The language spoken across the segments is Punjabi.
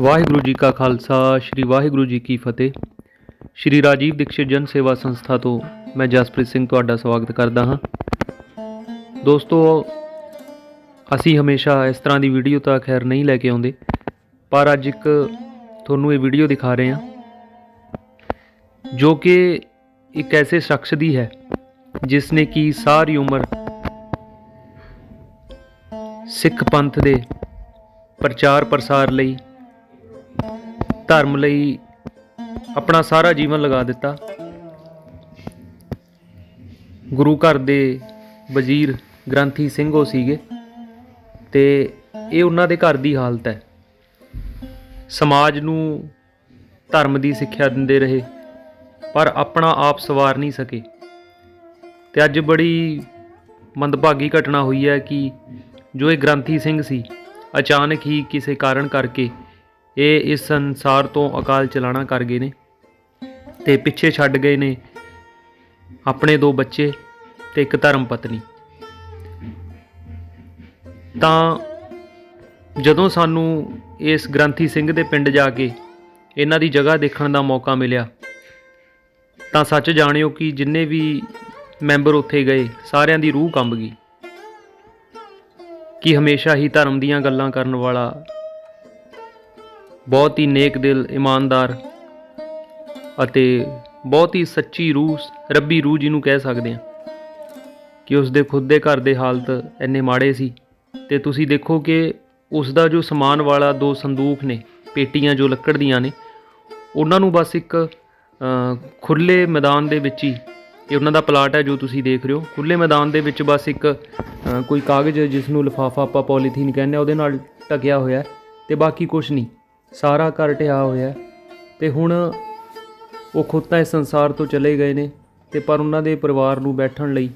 ਵਾਹਿਗੁਰੂ ਜੀ ਕਾ ਖਾਲਸਾ, ਸ੍ਰੀ ਵਾਹਿਗੁਰੂ ਜੀ ਕੀ ਫਤਿਹ। ਸ੍ਰੀ ਰਾਜੀਵ ਦੀਕਸ਼ਿਤ ਜਨ ਸੇਵਾ ਸੰਸਥਾ ਤੋਂ ਮੈਂ ਜਸਪ੍ਰੀਤ ਸਿੰਘ ਤੁਹਾਡਾ ਸਵਾਗਤ ਕਰਦਾ ਹਾਂ। ਦੋਸਤੋ, ਅਸੀਂ ਹਮੇਸ਼ਾ ਇਸ ਤਰ੍ਹਾਂ ਦੀ ਵੀਡੀਓ ਤਾਂ ਖੈਰ ਨਹੀਂ ਲੈ ਕੇ ਆਉਂਦੇ, ਪਰ ਅੱਜ ਇੱਕ ਤੁਹਾਨੂੰ ਇਹ ਵੀਡੀਓ ਦਿਖਾ ਰਹੇ ਹਾਂ, ਜੋ ਕਿ ਇੱਕ ਐਸੇ ਸ਼ਖਸ ਦੀ ਹੈ, ਜਿਸ ਨੇ ਕੀ ਸਾਰੀ ਉਮਰ ਸਿੱਖ ਪੰਥ ਦੇ ਪ੍ਰਚਾਰ ਪ੍ਰਸਾਰ ਲਈ ਧਰਮ ਲਈ ਆਪਣਾ ਸਾਰਾ ਜੀਵਨ ਲਗਾ ਦਿੱਤਾ। ਗੁਰੂ ਘਰ ਦੇ ਵਜ਼ੀਰ ਗ੍ਰੰਥੀ ਸਿੰਘ ਉਹ ਸੀਗੇ ਤੇ ਇਹ ਉਹਨਾਂ ਦੇ ਘਰ ਦੀ ਹਾਲਤ ਹੈ। ਸਮਾਜ ਨੂੰ ਧਰਮ ਦੀ ਸਿੱਖਿਆ ਦਿੰਦੇ ਰਹੇ, ਪਰ ਆਪਣਾ ਆਪ ਸਵਾਰ ਨਹੀਂ ਸਕੇ। ਤੇ ਅੱਜ ਬੜੀ ਮੰਦਭਾਗੀ ਘਟਨਾ ਹੋਈ ਹੈ ਕਿ ਜੋ ਇਹ ਗ੍ਰੰਥੀ ਸਿੰਘ ਸੀ, ਅਚਾਨਕ ਹੀ ਕਿਸੇ ਕਾਰਨ ਕਰਕੇ ਇਹ ਇਸ ਸੰਸਾਰ ਤੋਂ ਅਕਾਲ ਚਲਾਣਾ ਕਰ ਗਏ ਨੇ ਤੇ ਪਿੱਛੇ ਛੱਡ ਗਏ ਨੇ ਆਪਣੇ ਦੋ ਬੱਚੇ ਤੇ ਇੱਕ ਧਰਮ ਪਤਨੀ। ਤਾਂ ਜਦੋਂ ਸਾਨੂੰ ਇਸ ਗ੍ਰੰਥੀ ਸਿੰਘ ਦੇ ਪਿੰਡ ਜਾ ਕੇ ਇਹਨਾਂ ਦੀ ਜਗ੍ਹਾ ਦੇਖਣ ਦਾ ਮੌਕਾ ਮਿਲਿਆ, ਤਾਂ ਸੱਚ ਜਾਣਿਓ ਕਿ ਜਿੰਨੇ ਵੀ ਮੈਂਬਰ ਉੱਥੇ ਗਏ, ਸਾਰਿਆਂ ਦੀ ਰੂਹ ਕੰਬ ਗਈ ਕਿ ਹਮੇਸ਼ਾ ਹੀ ਧਰਮ ਦੀਆਂ ਗੱਲਾਂ ਕਰਨ ਵਾਲਾ ਬਹੁਤ ਹੀ ਨੇਕ ਦਿਲ, ਇਮਾਨਦਾਰ ਅਤੇ ਬਹੁਤ ਹੀ ਸੱਚੀ ਰੂਹ, ਰੱਬੀ ਰੂਹ ਜਿਹਨੂੰ ਕਹਿ ਸਕਦੇ ਹਾਂ ਕਿ ਉਸ ਦੇ ਖੁਦ ਦੇ ਘਰ ਦੇ ਹਾਲਤ ਇੰਨੇ ਮਾੜੇ ਸੀ ਤੇ ਤੁਸੀਂ ਦੇਖੋ ਕਿ ਉਸ ਦਾ ਜੋ ਸਮਾਨ ਵਾਲਾ ਦੋ ਸੰਦੂਕ ਨੇ, ਪੇਟੀਆਂ ਜੋ ਲੱਕੜ ਦੀਆਂ ਨੇ, ਉਹਨਾਂ ਨੂੰ ਬਸ ਇੱਕ ਖੁੱਲੇ ਮੈਦਾਨ ਦੇ ਵਿੱਚ ਹੀ, ਇਹ ਉਹਨਾਂ ਦਾ ਪਲਾਟ ਹੈ ਜੋ ਤੁਸੀਂ ਦੇਖ ਰਹੇ ਹੋ ਖੁੱਲੇ ਮੈਦਾਨ ਦੇ ਵਿੱਚ ਬਸ ਇੱਕ ਕੋਈ ਕਾਗਜ਼ ਜਿਸ ਨੂੰ ਲਿਫਾਫਾ ਆਪਾਂ ਪੋਲੀਥੀਨ ਕਹਿੰਦੇ ਆ ਉਹਦੇ ਨਾਲ ਢਕਿਆ ਹੋਇਆ ਹੈ ਤੇ ਬਾਕੀ ਕੁਝ ਨਹੀਂ। ਸਾਰਾ ਘਰ ਢਿਆ ਹੋਇਆ ਹੈ ਤੇ ਹੁਣ ਉਹ ਖੁਦ ਤਾਂ ਇਸ ਸੰਸਾਰ ਤੋਂ ਚਲੇ ਗਏ ਨੇ ਤੇ ਪਰ ਉਹਨਾਂ ਦੇ ਪਰਿਵਾਰ ਨੂੰ ਬੈਠਣ ਲਈ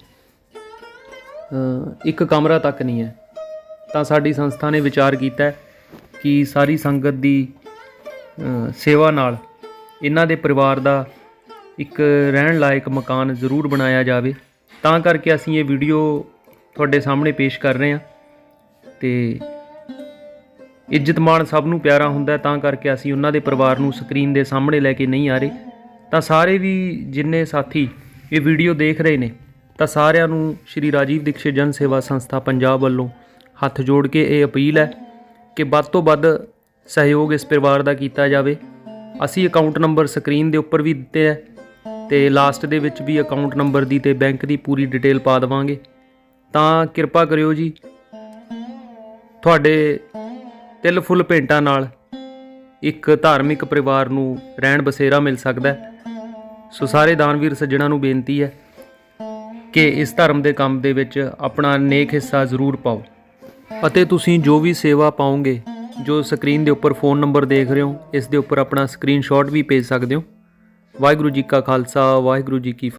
ਇੱਕ ਕਮਰਾ ਤੱਕ ਨਹੀਂ ਹੈ। ਤਾਂ ਸਾਡੀ ਸੰਸਥਾ ਨੇ ਵਿਚਾਰ ਕੀਤਾ ਕਿ ਸਾਰੀ ਸੰਗਤ ਦੀ ਸੇਵਾ ਨਾਲ ਇਹਨਾਂ ਦੇ ਪਰਿਵਾਰ ਦਾ ਇੱਕ ਰਹਿਣ ਲਾਇਕ ਮਕਾਨ ਜ਼ਰੂਰ ਬਣਾਇਆ ਜਾਵੇ। ਤਾਂ ਕਰਕੇ ਅਸੀਂ ਇਹ ਵੀਡੀਓ ਤੁਹਾਡੇ ਸਾਹਮਣੇ ਪੇਸ਼ ਕਰ ਰਹੇ ਹਾਂ ਤੇ ਇੱਜ਼ਤ ਮਾਣ ਸਭ ਨੂੰ ਪਿਆਰਾ ਹੁੰਦਾ ਤਾਂ ਕਰਕੇ ਅਸੀਂ ਉਹਨਾਂ ਦੇ ਪਰਿਵਾਰ ਨੂੰ ਸਕਰੀਨ ਦੇ ਸਾਹਮਣੇ ਲੈ ਕੇ ਨਹੀਂ ਆ ਰਹੇ। ਤਾਂ ਸਾਰੇ ਵੀ ਜਿੰਨੇ ਸਾਥੀ ਇਹ ਵੀਡੀਓ ਦੇਖ ਰਹੇ ਨੇ, ਤਾਂ ਸਾਰਿਆਂ ਨੂੰ ਸ਼੍ਰੀ ਰਾਜੀਵ ਦੀਕਸ਼ਿਤ ਜਨ ਸੇਵਾ ਸੰਸਥਾ ਪੰਜਾਬ ਵੱਲੋਂ ਹੱਥ ਜੋੜ ਕੇ ਇਹ ਅਪੀਲ ਹੈ ਕਿ ਵੱਧ ਤੋਂ ਵੱਧ ਸਹਿਯੋਗ ਇਸ ਪਰਿਵਾਰ ਦਾ ਕੀਤਾ ਜਾਵੇ। ਅਸੀਂ ਅਕਾਊਂਟ ਨੰਬਰ ਸਕਰੀਨ ਦੇ ਉੱਪਰ ਵੀ ਦਿੱਤੇ ਹੈ ਤੇ ਲਾਸਟ ਦੇ ਵਿੱਚ ਵੀ ਅਕਾਊਂਟ ਨੰਬਰ ਦੀ ਤੇ ਬੈਂਕ ਦੀ ਪੂਰੀ ਡਿਟੇਲ ਪਾ ਦੇਵਾਂਗੇ। ਤਾਂ ਕਿਰਪਾ ਕਰਿਓ ਜੀ, ਤੁਹਾਡੇ ਤਿਲ ਫੁੱਲ ਭੇਂਟਾਂ ਨਾਲ ਇੱਕ ਧਾਰਮਿਕ ਪਰਿਵਾਰ ਨੂੰ ਰਹਿਣ ਬਸੇਰਾ ਮਿਲ ਸਕਦਾ ਹੈ। ਸੋ ਸਾਰੇ ਦਾਨਵੀਰ ਸੱਜਣਾ ਨੂੰ ਬੇਨਤੀ ਹੈ ਕਿ ਇਸ ਧਰਮ ਦੇ ਕੰਮ ਦੇ ਵਿੱਚ ਆਪਣਾ ਨੇਕ ਹਿੱਸਾ ਜ਼ਰੂਰ ਪਾਓ। ਅਤੇ ਤੁਸੀਂ ਜੋ ਵੀ ਸੇਵਾ ਪਾਓਗੇ, ਜੋ ਸਕਰੀਨ ਦੇ ਉੱਪਰ ਫੋਨ ਨੰਬਰ ਦੇਖ ਰਹੇ ਹੋ, ਇਸ ਦੇ ਉੱਪਰ ਆਪਣਾ ਸਕਰੀਨਸ਼ਾਟ ਵੀ ਭੇਜ ਸਕਦੇ ਹੋ। ਵਾਹਿਗੁਰੂ ਜੀ ਕਾ ਖਾਲਸਾ, ਵਾਹਿਗੁਰੂ ਜੀ ਕੀ